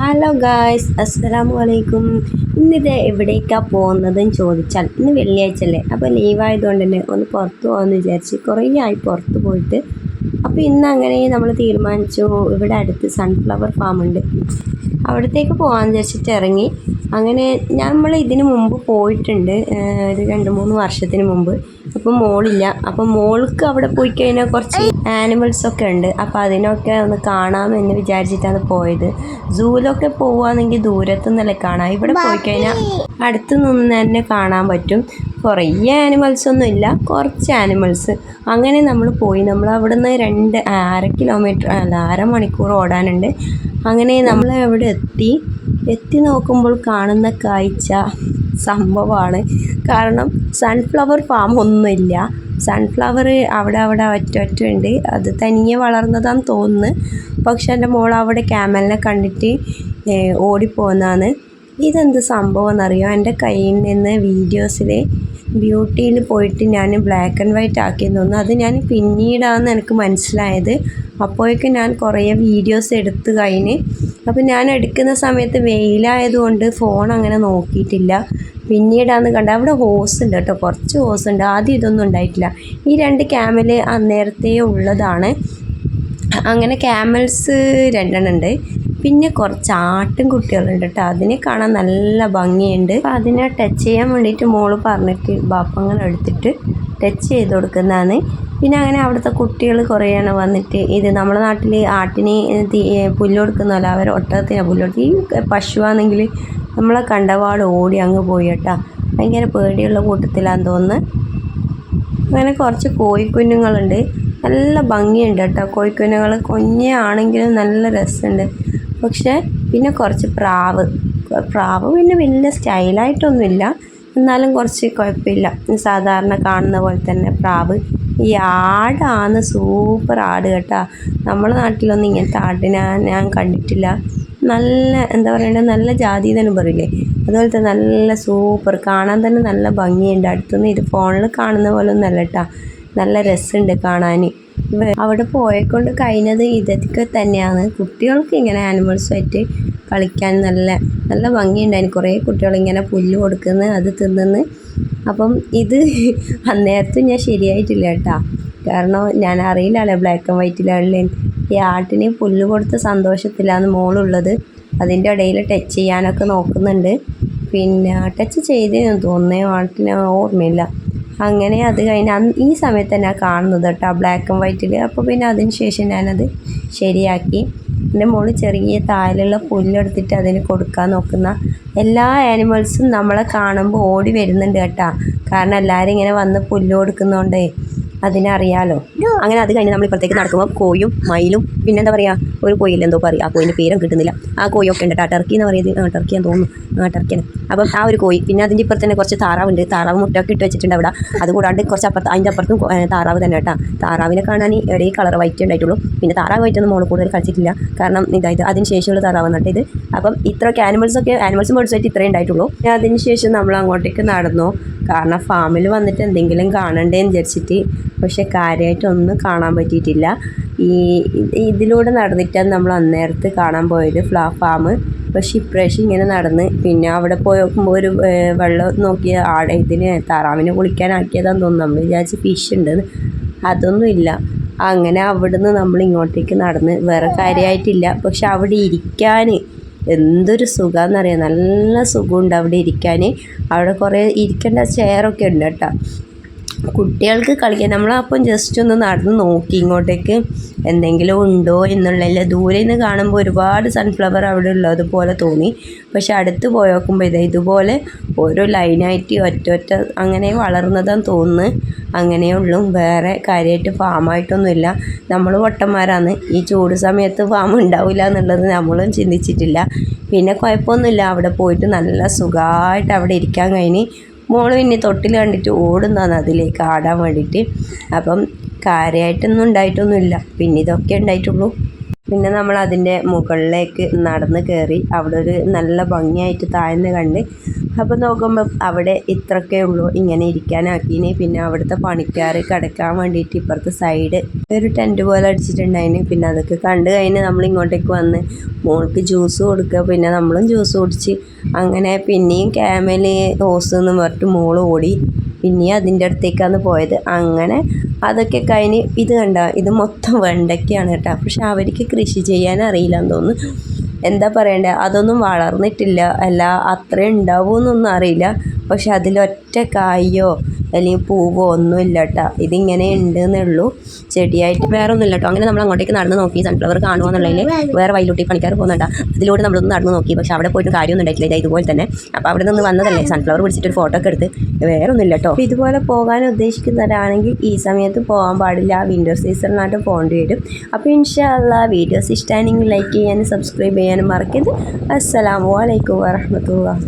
Hello guys അസ്സലാമു അലൈക്കും ഇന്നിത് എവിടേക്കാണ് പോകുന്നതെന്ന് ചോദിച്ചാൽ ഇന്ന് വെള്ളിയാഴ്ച അല്ലേ? അപ്പോൾ ലീവായതുകൊണ്ട് തന്നെ ഒന്ന് പുറത്ത് പോകാമെന്ന് വിചാരിച്ച് കുറേ ആയി പുറത്ത് പോയിട്ട്. അപ്പോൾ ഇന്ന് അങ്ങനെ നമ്മൾ തീരുമാനിച്ചു ഇവിടെ അടുത്ത് സൺഫ്ലവർ ഫാം ഉണ്ട്. അവിടത്തേക്ക് പോകാമെന്ന് വിചാരിച്ചിട്ട് ഇറങ്ങി. അങ്ങനെ നമ്മൾ ഇതിനു മുമ്പ് പോയിട്ടുണ്ട് ഒരു രണ്ട് മൂന്ന് വർഷത്തിന് മുമ്പ്. അപ്പം മോളില്ല. അപ്പം മോൾക്ക് അവിടെ പോയി കഴിഞ്ഞാൽ കുറച്ച് ആനിമൽസ് ഒക്കെ ഉണ്ട്. അപ്പോൾ അതിനൊക്കെ ഒന്ന് കാണാമെന്ന് വിചാരിച്ചിട്ടാണ് പോയത്. സൂവിലൊക്കെ പോവുകയാണെങ്കിൽ ദൂരത്തു നിന്നല്ലേ കാണാം. ഇവിടെ പോയി കഴിഞ്ഞാൽ അടുത്ത് നിന്ന് തന്നെ കാണാൻ പറ്റും. കുറേ ആനിമൽസ് ഒന്നും ഇല്ല. കുറച്ച് ആനിമൽസ് അങ്ങനെ നമ്മൾ പോയി. നമ്മൾ അവിടെ നിന്ന് രണ്ട് അര കിലോമീറ്റർ അല്ല അര മണിക്കൂർ ഓടാനുണ്ട്. അങ്ങനെ നമ്മൾ അവിടെ എത്തി. എത്തി നോക്കുമ്പോൾ കാണുന്ന കാഴ്ച സംഭവമാണ്. കാരണം സൺഫ്ലവർ ഫാം ഒന്നുമില്ല. സൺഫ്ലവർ അവിടെ അവിടെ ഒറ്റ ഒറ്റ ഉണ്ട് അത് തനിയെ വളർന്നതാന്ന് തോന്നുന്നു. പക്ഷെ എന്റെ മോൾ അവിടെ ക്യാമലിനെ കണ്ടിട്ട് ഓടിപ്പോന്നാണ്. ഇതെന്ത് സംഭവം എന്നറിയോ എന്റെ കയ്യിൽ നിന്ന് വീഡിയോസിൽ ബ്യൂട്ടിയിൽ പോയിട്ട് ഞാൻ ബ്ലാക്ക് ആൻഡ് വൈറ്റ് ആക്കിയെന്ന് തോന്നുന്നു. അത് ഞാൻ പിന്നീടാണെന്ന് എനിക്ക് മനസ്സിലായത്. അപ്പോഴേക്കും ഞാൻ കുറേ വീഡിയോസ് എടുത്തു കഴിഞ്ഞ് അപ്പോൾ ഞാൻ എടുക്കുന്ന സമയത്ത് വെയിലായതുകൊണ്ട് ഫോൺ അങ്ങനെ നോക്കിയിട്ടില്ല. പിന്നീടാന്ന് കണ്ട അവിടെ ഹോസ് ഉണ്ട് കേട്ടോ കുറച്ച് ഹോസ് ഉണ്ട്. ആദ്യം ഇതൊന്നും ഉണ്ടായിട്ടില്ല. ഈ രണ്ട് ക്യാമൽ അന്നേരത്തെ ഉള്ളതാണ്. അങ്ങനെ ക്യാമൽസ് രണ്ടെണ്ണം ഉണ്ട്. പിന്നെ കുറച്ച് ആട്ടും കുട്ടികളുണ്ട് കേട്ടോ. അതിനെ കാണാൻ നല്ല ഭംഗിയുണ്ട്. അപ്പം അതിനെ ടച്ച് ചെയ്യാൻ വേണ്ടിയിട്ട് മോൾ പറഞ്ഞിട്ട് ബാപ്പങ്ങൾ എടുത്തിട്ട് ടച്ച് ചെയ്ത് കൊടുക്കുന്നതാണ്. പിന്നെ അങ്ങനെ അവിടുത്തെ കുട്ടികൾ കുറേയാണ് വന്നിട്ട് ഇത് നമ്മുടെ നാട്ടിൽ ആട്ടിന് തീ പുല്ല് കൊടുക്കുന്നതല്ല അവർ ഒട്ടകത്തിനാണ് പുല്ല് കൊടുത്ത്. ഈ പശുവാണെങ്കിൽ നമ്മളെ കണ്ടപാട് ഓടി അങ്ങ് പോയി കേട്ടോ. ഭയങ്കര പേടിയുള്ള കൂട്ടത്തിലാന്ന് തോന്നുന്നു. അങ്ങനെ കുറച്ച് കോഴിക്കുഞ്ഞുങ്ങളുണ്ട്. നല്ല ഭംഗിയുണ്ട് കേട്ടോ കോഴിക്കുഞ്ഞുങ്ങൾ കുഞ്ഞാണെങ്കിലും നല്ല രസമുണ്ട്. പക്ഷേ പിന്നെ കുറച്ച് പ്രാവ്. പ്രാവ് പിന്നെ വലിയ സ്റ്റൈലായിട്ടൊന്നുമില്ല. എന്നാലും കുറച്ച് കുഴപ്പമില്ല സാധാരണ കാണുന്ന പോലെ തന്നെ പ്രാവ്. ഈ ആടാണ് സൂപ്പർ ആട് കേട്ടോ. നമ്മുടെ നാട്ടിലൊന്നും ഇങ്ങനത്തെ ആടിനെ ഞാൻ കണ്ടിട്ടില്ല. നല്ല എന്താ പറയണ്ടത് നല്ല ജാതി തന്നെ പറയില്ലേ? അതുപോലത്തെ നല്ല സൂപ്പർ കാണാൻ തന്നെ നല്ല ഭംഗിയുണ്ട്. അടുത്തുനിന്ന് ഇത് ഫോണിൽ കാണുന്ന പോലെ ഒന്നല്ല കേട്ടോ. നല്ല രസമുണ്ട് കാണാൻ. അവിടെ പോയെക്കൊണ്ട് കഴിഞ്ഞത് ഇതൊക്കെ തന്നെയാണ്. കുട്ടികൾക്ക് ഇങ്ങനെ ആനിമൽസുമായിട്ട് കളിക്കാൻ നല്ല നല്ല ഭംഗിയുണ്ടായിരുന്നു കുറേ കുട്ടികൾ ഇങ്ങനെ പുല്ല് കൊടുക്കുന്നു അത് തിന്നുന്നു. അപ്പം ഇത് അന്നേരത്തും ഞാൻ ശരിയായിട്ടില്ല കേട്ടോ. കാരണം ഞാൻ അറിയില്ല ബ്ലാക്ക് ആൻഡ് വൈറ്റിലാണല്ലേ ഈ ആട്ടിന് പുല്ല് കൊടുത്ത സന്തോഷത്തിലാണ് മോളുള്ളത്. അതിന്റെ ഇടയിൽ ടച്ച് ചെയ്യാനൊക്കെ നോക്കുന്നുണ്ട്. പിന്നെ ടച്ച് ചെയ്തേന്ന് തോന്നേ ആട്ടിന് ഓർമ്മയില്ല. അങ്ങനെ അത് കഴിഞ്ഞ് അന്ന് ഈ സമയത്ത് തന്നെ കാണുന്നത് കേട്ടോ ബ്ലാക്ക് ആൻഡ് വൈറ്റിൽ അപ്പോൾ പിന്നെ അതിന് ശേഷം ഞാനത് ശരിയാക്കി. എന്റെ മോൾ ചെറിയ താഴെയുള്ള പുല്ലെടുത്തിട്ട് അതിന് കൊടുക്കാൻ നോക്കുന്ന എല്ലാ ആനിമൽസും നമ്മളെ കാണുമ്പോൾ ഓടി വരുന്നുണ്ട് കേട്ടോ. കാരണം എല്ലാവരും ഇങ്ങനെ വന്ന് പുല്ല് കൊടുക്കുന്നതുകൊണ്ടേ അതിനറിയാലോ. അങ്ങനെ അത് കഴിഞ്ഞ് നമ്മൾ ഇപ്പുറത്തേക്ക് നടക്കുമ്പോൾ കോയും മയിലും പിന്നെ എന്താ പറയുക ഒരു കോയില്ല എന്തോ പറയും. ആ കോയിന്റെ പേരും കിട്ടുന്നില്ല. ആ കോയൊക്കെ ഉണ്ട് ടർക്കി എന്ന് പറയുന്നത്. ആ ടർക്കി എന്ന് തോന്നുന്നു. ആ ടർക്കിയാണ് അപ്പം ആ ഒരു കോയി പിന്നെ അതിന്റെ ഇപ്പുറത്ത് തന്നെ കുറച്ച് താറാവുണ്ട്. താറാവ് മുട്ടൊക്കെ ഇട്ട് വെച്ചിട്ടുണ്ട് അവിടെ. അതുകൂടാണ്ട് കുറച്ച് അപ്പുറത്ത് അതിന്റെ അപ്പുറത്തും താറാവ് തന്നെ കേട്ടോ താറാവിനെ കാണാൻ ഒരേ കളർ വൈറ്റ് ഉണ്ടായിട്ടുള്ളൂ. പിന്നെ താറാവ് വൈറ്റൊന്നും മോൾ കൂടുതൽ കളിച്ചിട്ടില്ല. കാരണം ഇതായത് അതിന് ശേഷമുള്ള താറാവ് എന്നിട്ട് ഇത്. അപ്പം ഇത്രയൊക്കെ ആനിമൽസ് ഒക്കെ ആനിമൽസും ആയിട്ട് ഇത്രയും ഉണ്ടായിട്ടുള്ളൂ. പിന്നെ അതിന് ശേഷം നമ്മൾ അങ്ങോട്ടേക്ക് നടന്നു. കാരണം ഫാമിൽ വന്നിട്ട് എന്തെങ്കിലും കാണണ്ടേന്ന് വിചാരിച്ചിട്ട് പക്ഷെ കാര്യമായിട്ടൊന്നും കാണാൻ പറ്റിയിട്ടില്ല. ഈ ഇതിലൂടെ നടന്നിട്ടാണ് നമ്മൾ അന്നേരത്ത് കാണാൻ പോയത് ഫ്ലാ ഫാം. പക്ഷെ ഇപ്രാവശ്യം ഇങ്ങനെ നടന്ന്. പിന്നെ അവിടെ പോയി നോക്കുമ്പോൾ ഒരു വെള്ളം നോക്കിയ ആടെ ഇതിന് താറാവിനെ കുളിക്കാനാക്കിയതാന്ന് തോന്നുന്നു. നമ്മൾ വിചാരിച്ച് ഫിഷ് ഉണ്ട്. അതൊന്നുമില്ല അങ്ങനെ അവിടുന്ന് നമ്മൾ ഇങ്ങോട്ടേക്ക് നടന്ന്. വേറെ കാര്യമായിട്ടില്ല പക്ഷെ അവിടെ ഇരിക്കാൻ എന്തൊരു സുഖമാണെന്നറിയാം നല്ല സുഖമുണ്ട് അവിടെ ഇരിക്കാൻ. അവിടെ കുറേ ഇരിക്കേണ്ട ചെയറൊക്കെ ഉണ്ട് കേട്ടോ. കുട്ടികൾക്ക് കളിക്കാൻ നമ്മളപ്പം ജസ്റ്റ് ഒന്ന് നടന്ന് നോക്കി ഇങ്ങോട്ടേക്ക് എന്തെങ്കിലും ഉണ്ടോ എന്നുള്ളതിൽ ദൂരെ നിന്ന് കാണുമ്പോൾ ഒരുപാട് സൺഫ്ലവർ അവിടെ ഉള്ളതുപോലെ തോന്നി. പക്ഷെ അടുത്ത് പോയി നോക്കുമ്പോൾ ഇതാ ഇതുപോലെ ഓരോ ലൈനായിട്ട് ഒറ്റ ഒറ്റ അങ്ങനെ വളർന്നതാന്ന് തോന്നുന്നു. അങ്ങനെയുള്ളൂ വേറെ കാര്യമായിട്ട് ഫാമായിട്ടൊന്നുമില്ല നമ്മൾ വട്ടന്മാരാണ് ഈ ചൂട് സമയത്ത് ഫാം ഉണ്ടാവില്ല എന്നുള്ളത് നമ്മളും ചിന്തിച്ചിട്ടില്ല. പിന്നെ കുഴപ്പമൊന്നുമില്ല. അവിടെ പോയിട്ട് നല്ല സുഖമായിട്ട് അവിടെ ഇരിക്കാൻ കഴിഞ്ഞ് മോൾ പിന്നെ തൊട്ടിൽ കണ്ടിട്ട് ഓടുന്നതാണ് അതിലേക്ക് ആടാൻ വേണ്ടിയിട്ട്. അപ്പം കാര്യമായിട്ടൊന്നും ഉണ്ടായിട്ടൊന്നുമില്ല. പിന്നെ ഇതൊക്കെ ഉണ്ടായിട്ടുള്ളൂ. പിന്നെ നമ്മൾ അതിന്റെ മുകളിലേക്ക് നടന്ന് കയറി അവിടെ ഒരു നല്ല ഭംഗിയായിട്ട് താഴ്ന്ന് കണ്ട് അപ്പം നോക്കുമ്പോൾ അവിടെ ഇത്രയൊക്കെ ഉള്ളൂ. ഇങ്ങനെ ഇരിക്കാനാക്കീന് പിന്നെ അവിടുത്തെ പണിക്കാർ കിടക്കാൻ വേണ്ടിയിട്ട് ഇപ്പുറത്തെ സൈഡ് ഒരു ടെന്റ് പോലെ അടിച്ചിട്ടുണ്ടായിന്. പിന്നെ അതൊക്കെ കണ്ട് കഴിഞ്ഞ് നമ്മൾ ഇങ്ങോട്ടേക്ക് വന്ന് മോൾക്ക് ജ്യൂസ് കൊടുക്കുക. പിന്നെ നമ്മളും ജ്യൂസ് കുടിച്ച് അങ്ങനെ പിന്നെയും ക്യാമൽ ഹോസ് എന്ന് പറഞ്ഞിട്ട് മോൾ ഓടി. പിന്നെയും അതിന്റെ അടുത്തേക്കാണ് പോയത്. അങ്ങനെ അതൊക്കെ കഴിഞ്ഞ് ഇത് കണ്ട? ഇത് മൊത്തം വെണ്ടയ്ക്കാണ് കേട്ടോ. പക്ഷെ അവർക്ക് കൃഷി ചെയ്യാൻ അറിയില്ല എന്ന് തോന്നുന്നു. എന്താ പറയണ്ടേ? അതൊന്നും വളർന്നിട്ടില്ല. അല്ല അത്രയും ഉണ്ടാവുമെന്നൊന്നും അറിയില്ല. പക്ഷെ അതിലൊറ്റ കായോ? അല്ലെങ്കിൽ പൂവോ ഒന്നും ഇല്ല കേട്ടോ ഇതിങ്ങനെ ഉണ്ട് എന്നുള്ളൂ ചെടിയായിട്ട് വേറെ ഒന്നും ഇല്ല കേട്ടോ അങ്ങനെ നമ്മൾ അങ്ങോട്ടേക്ക് നടന്ന് നോക്കി സൺഫ്ലവർ കാണുക എന്നുള്ളതിൽ വേറെ വൈലൂട്ടി പണിക്കാർ പോകുന്നുണ്ട് അതിലൂടെ നമ്മളൊന്ന് നടന്ന് നോക്കി. പക്ഷെ അവിടെ പോയിട്ട് കാര്യമൊന്നും ഉണ്ടായിട്ടില്ല. ഇതാ ഇതുപോലെ തന്നെ. അപ്പോൾ അവിടെ നിന്ന് വന്നതല്ലേ? സൺഫ്ലവർ പിടിച്ചിട്ട് ഒരു ഫോട്ടോ ഒക്കെ എടുത്ത്. വേറെ ഒന്നും ഇല്ല കേട്ടോ ഇതുപോലെ പോകാൻ ഉദ്ദേശിക്കുന്നവരാണെങ്കിൽ ഈ സമയത്ത് പോകാൻ പാടില്ല. വിന്റർ സീസണിനായിട്ട് പോകേണ്ടി വരും. അപ്പോൾ ഇൻഷാല്ല വീഡിയോസ് ഇഷ്ടമാണെങ്കിൽ ലൈക്ക് ചെയ്യാനും സബ്സ്ക്രൈബ് ചെയ്യാനും മറക്കരുത്. അസ്സലാമു അലൈക്കും വറഹമത്തുള്ള